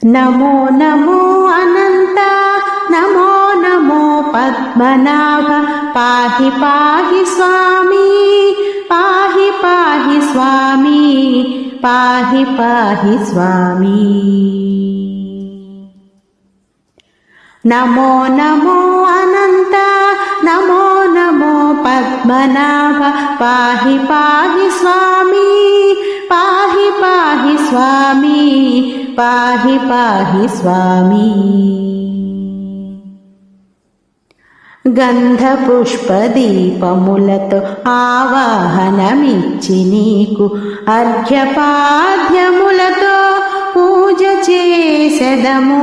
నమో నమో అనంత నమో నమో పద్మనాభ పాహి పాహి స్వామి పాహి పాహి స్వామి పాహి పాహి స్వామి. నమో నమో అనంత నమో నమో పద్మనాభ పాహి పాహి స్వామి పాహి పాహి స్వామి పాహి పాహి స్వామి. గంధపుష్పదీపములతో ఆవాహనమిచ్చి నీకు అర్ఘ్యపాద్యములతో చేసెదము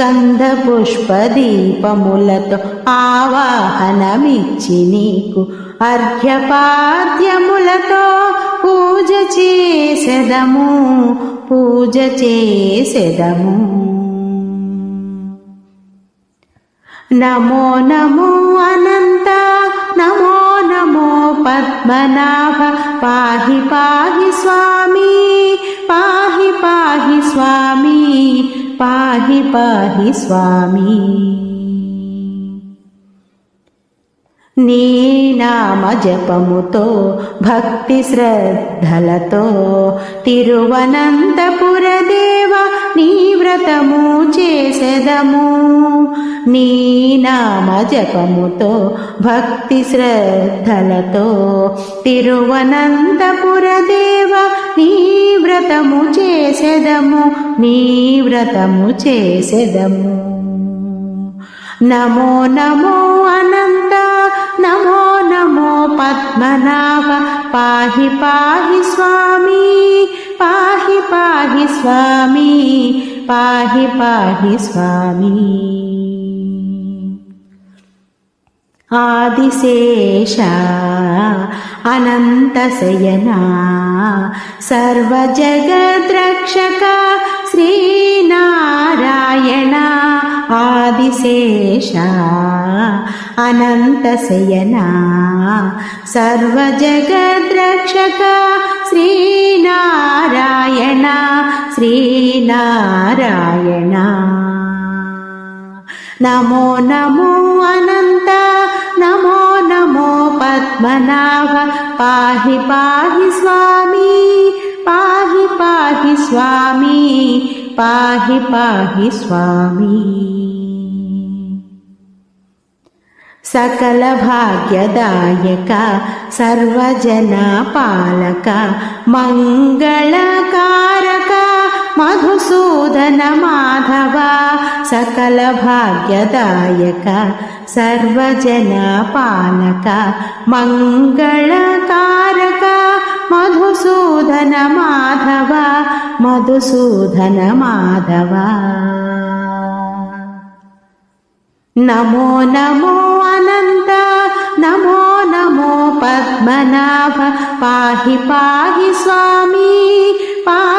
గంధ పుష్పదీపములతో ఆవాహనమిచ్చి నీకు అర్ఘ్యపాద్యములతో పూజ చేసెదము పూజ చేసెదము. నమో నమో అనంత నమో నమో పద్మనాభ పాహి పాహి స్వామి. పాహి పాహి స్వామి పాహి పాహి స్వామి. నీ నామ జపముతో భక్తి శ్రద్ధలతో తిరువనంతపుర దేవ నీ వ్రతము చేసెదము. నీ నామ జపముతో భక్తి శ్రద్ధలతో. తిరువనంతపుర దేవ నీ వ్రతము చేసెదము నీ వ్రతము చేసెదము. నమో నమో అనంత నమో నమో పద్మనాభ పాహి పాహి స్వామి పాహి పాహి స్వామి పాహి పాహి స్వామి. आदिशेष अनन्तशयना सर्वजगद्रक्षका श्रीनारायणा आदिशेष अनन्तशयना सर्वजगद्रक्षका श्रीनारायण श्रीनारायणा। नमो नमो अनन्त पद्मनाभ पाहि पाहि स्वामी पाहि पाहि स्वामी पाहि पाहि स्वामी। सकलभाग्यदायका सर्वजनपालक मङ्गलकार माधव सकलभाग्यदायक सर्वजनपालक मङ्गलकारक मङ्गलकारकुसूदन माधव नमो नमो अनन्त नमो नमो पद्मनाभ पाहि पाहि स्वामी पाहि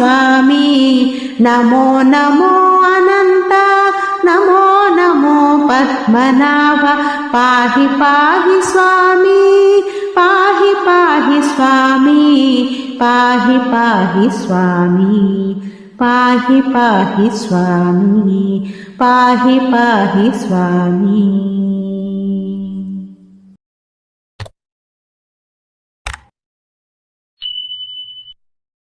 स्वामी। नमो नमो अनन्त। नमो नमो पद्मनाभ। पाहि पाहि स्वामी। पाहि पाहि स्वामी। पाहि पाहि स्वामी। पाहि पाहि स्वामी। पाहि पाहि स्वामी।